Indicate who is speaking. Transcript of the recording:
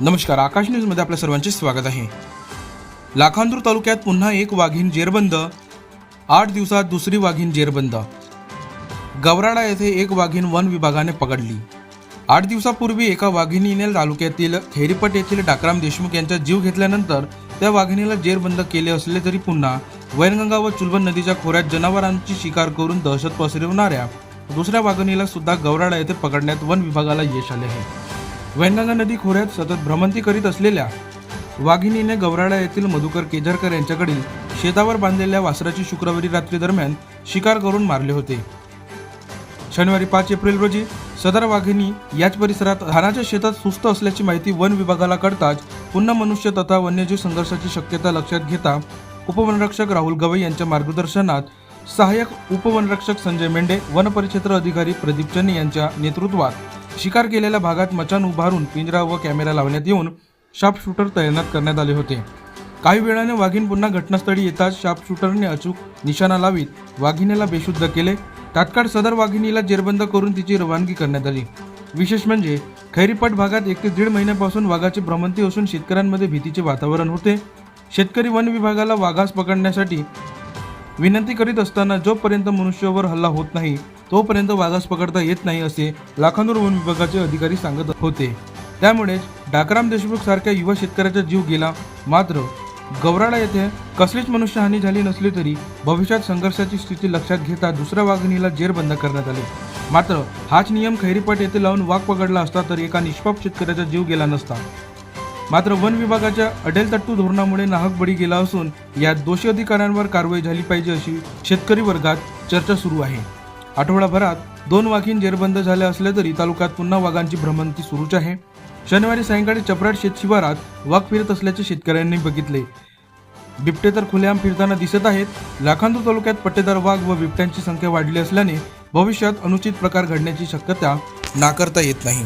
Speaker 1: नमस्कार आकाश न्यूजमध्ये आपल्या सर्वांचे स्वागत आहे. लाखांदूर तालुक्यात पुन्हा एक वाघीण जेरबंद आठ दिवसात दुसरी वाघीण जेरबंद. गवराडा येथे एक वाघीण वन विभागाने पकडली. आठ दिवसापूर्वी एका वाघिणीने तालुक्यातील खेरीपट येथील डाकराम देशमुख यांचा जीव घेतल्यानंतर त्या वाघिणीला जेरबंद केले असले तरी पुन्हा वैनगंगा व चुलबन नदीच्या खोऱ्यात जनावरांची शिकार करून दहशत पसरवणाऱ्या दुसऱ्या वाघिणीला सुद्धा गवराडा येथे पकडण्यात वन विभागाला यश आले आहे. वैनगंगा नदी खोऱ्यात सतत भ्रमंती करीत असलेल्या वाघिणीने गवराडा येथील मधुकर केजरकर यांच्याकडील शेतावर बांधलेल्या वासराची शुक्रवारी रात्री दरम्यान शिकार करून मारले होते. शनिवारी पाच एप्रिल रोजी सदर वाघिणी याच परिसरात धानाच्या शेतात सुस्त असल्याची माहिती वन विभागाला कळताच पुन्हा मनुष्य तथा वन्यजीव संघर्षाची शक्यता लक्षात घेता उपवनरक्षक राहुल गवई यांच्या मार्गदर्शनात सहाय्यक उपवनरक्षक संजय मेंढे वनपरिक्षेत्र अधिकारी प्रदीप चन्नी यांच्या नेतृत्वात शिकार केलेल्या भागात मचान उभारून पिंजरा व कॅमेरा लावण्यात येऊन शार्प शूटर तैनात करण्यात आले होते. काही वेळाने वाघीण पुन्हा घटनास्थळी येताच शार्प शूटरने अचूक निशाणा लावीत. वाघिणीला बेशुद्ध केले. तात्काळ सदर वाघिणीला जेरबंद करून तिची रवानगी करण्यात आली. विशेष म्हणजे खैरीपट भागात एक ते दीड महिन्यापासून वाघाची भ्रमंती असून शेतकऱ्यांमध्ये भीतीचे वातावरण होते. शेतकरी वन विभागाला वाघास पकडण्यासाठी विनंती करीत असताना जोपर्यंत मनुष्यावर हल्ला होत नाही तोपर्यंत वाघास पकडता येत नाही असे लाखांदूर वन विभागाचे अधिकारी सांगत होते. त्यामुळेच डाकराम देशमुख सारख्या युवा शेतकऱ्याचा जीव गेला. मात्र गवराडा येथे कसलीच मनुष्यहानी झाली नसली तरी भविष्यात संघर्षाची स्थिती लक्षात घेता दुसऱ्या वाघिणीला जेरबंद करण्यात आले. मात्र हाच नियम खैरीपट येथे लावून वाघ पकडला असता तर एका निष्पाप शेतकऱ्याचा जीव गेला नसता. मात्र वन विभागाच्या अडेलतट्टू धोरणामुळे नाहक बळी गेला असून यात दोषी अधिकाऱ्यांवर कारवाई झाली पाहिजे अशी शेतकरी वर्गात चर्चा सुरू आहे. आठवडाभरात दोन वाघीण जेरबंद झाल्या असल्या तरी तालुक्यात पुन्हा वाघांची भ्रमंती सुरूच आहे. शनिवारी सायंकाळी चपराट शेत शिवारात वाघ फिरत असल्याचे शेतकऱ्यांनी बघितले. बिबटे तर खुलेआम फिरताना दिसत आहेत. लाखांदूर तालुक्यात पट्टेदार वाघ व बिबट्यांची संख्या वाढली असल्याने भविष्यात अनुचित प्रकार घडण्याची शक्यता नाकारता येत नाही.